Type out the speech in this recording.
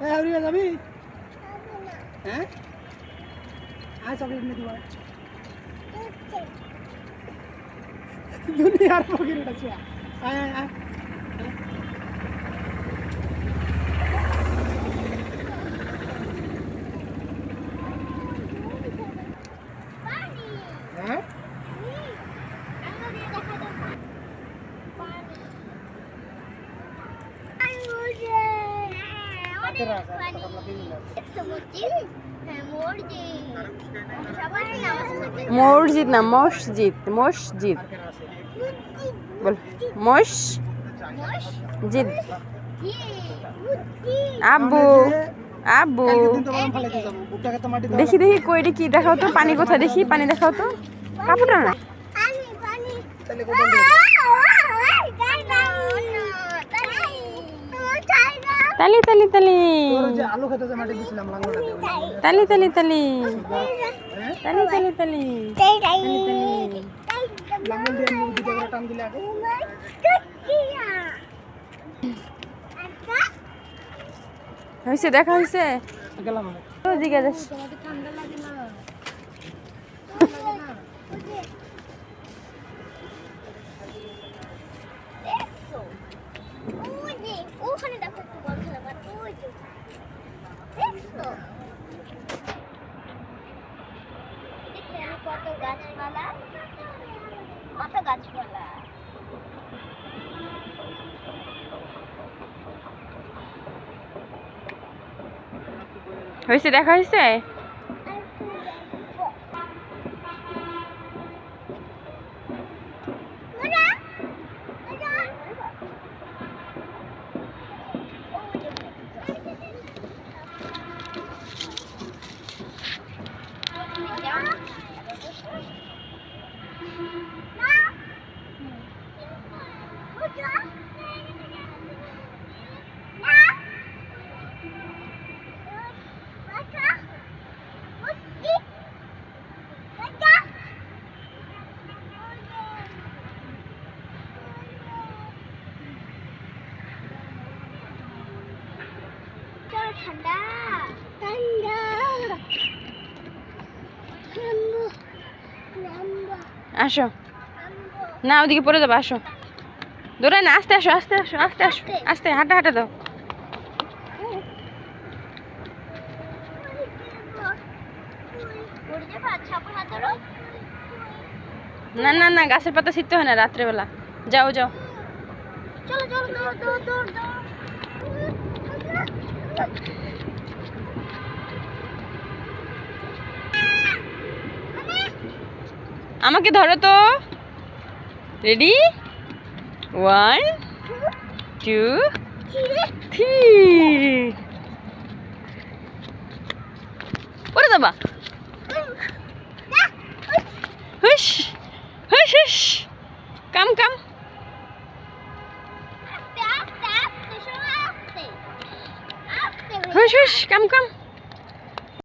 হ্যাঁ হরিয়া যাবি? হ্যাঁ? আয় চকলেট নিয়ে দিবা দুনিয়ার পকেট আছে আয় আয় আয়। মসজিদ না মসজিদ মসজিদ। বল মস জিদ আব্বু। আব্বু মাটি দাও দেখি দেখি কইরে কি? দেখাও তো পানি কোথায়? দেখি পানি দেখাও তো। কাপড়টা না। তালি তালি তালি। তালি তালি তালি। তালি তালি তালি। হয়েছে দেখা হয়েছে। জিজ্ঞাসা। কত গাছপালা? কত গাছপালা? হয়েছে দেখা হয়েছে? ঠান্ডা। ঠান্ডা। আসো। না ওদিকে পড়ে যাব আসো। দৌড়ায় না আস্তে আসো আস্তে আসো আস্তে আসো আস্তে। হাঁটা হাঁটা দাও। না না না গাছের পাতা ছিটতে হয় না রাত্রেবেলা। যাও যাও। চলো চলো দৌড় দৌড় দৌড় দৌড় আমাকে ধরো তো। রেডি ওয়ান টু থ্রি ওরে যাবা আস্তে আস্তে আস্তে শোনো